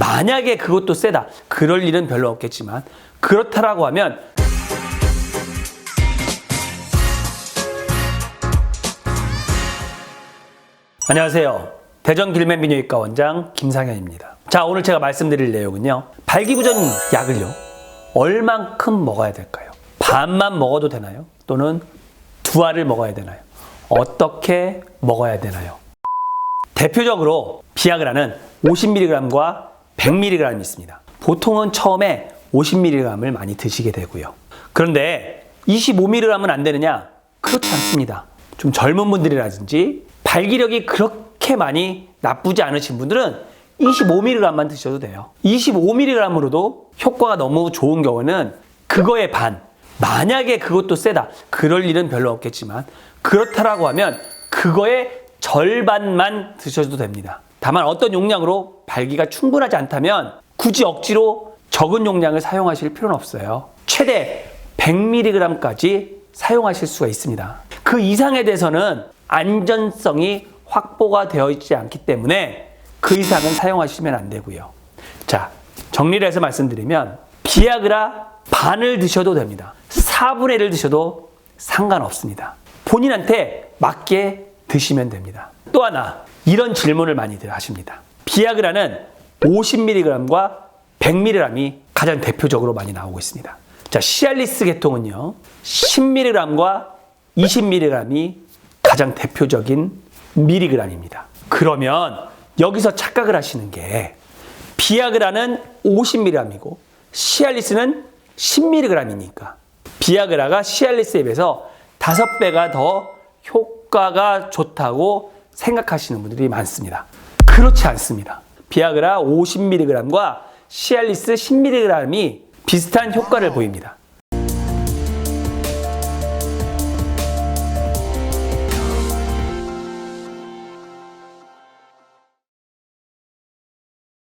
만약에 그것도 세다. 그럴 일은 별로 없겠지만 그렇다라고 하면 안녕하세요. 대전 길맨비뇨기과 원장 김상현입니다. 자, 오늘 제가 말씀드릴 내용은요. 발기부전 약을요. 얼만큼 먹어야 될까요? 반만 먹어도 되나요? 또는 두 알을 먹어야 되나요? 어떻게 먹어야 되나요? 대표적으로 비아그라는 50mg과 100mg이 있습니다. 보통은 처음에 50mg을 많이 드시게 되고요. 그런데 25mg은 안 되느냐? 그렇지 않습니다. 좀 젊은 분들이라든지 발기력이 그렇게 많이 나쁘지 않으신 분들은 25mg만 드셔도 돼요. 25mg으로도 효과가 너무 좋은 경우는 그거의 반. 만약에 그것도 세다. 그럴 일은 별로 없겠지만 그렇다라고 하면 그거의 절반만 드셔도 됩니다. 다만 어떤 용량으로 발기가 충분하지 않다면 굳이 억지로 적은 용량을 사용하실 필요는 없어요. 최대 100mg까지 사용하실 수가 있습니다. 그 이상에 대해서는 안전성이 확보가 되어 있지 않기 때문에 그 이상은 사용하시면 안 되고요. 자, 정리를 해서 말씀드리면 비아그라 반을 드셔도 됩니다. 4분의 1을 드셔도 상관없습니다. 본인한테 맞게 드시면 됩니다. 또 하나 이런 질문을 많이들 하십니다. 비아그라는 50mg과 100mg이 가장 대표적으로 많이 나오고 있습니다. 자, 시알리스 계통은요. 10mg과 20mg이 가장 대표적인 미리그램입니다. 그러면 여기서 착각을 하시는 게 비아그라는 50mg이고 시알리스는 10mg이니까 비아그라가 시알리스에 비해서 5배가 더 효과가 좋다고 생각하시는 분들이 많습니다. 그렇지 않습니다. 비아그라 50mg과 시알리스 10mg이 비슷한 효과를 보입니다.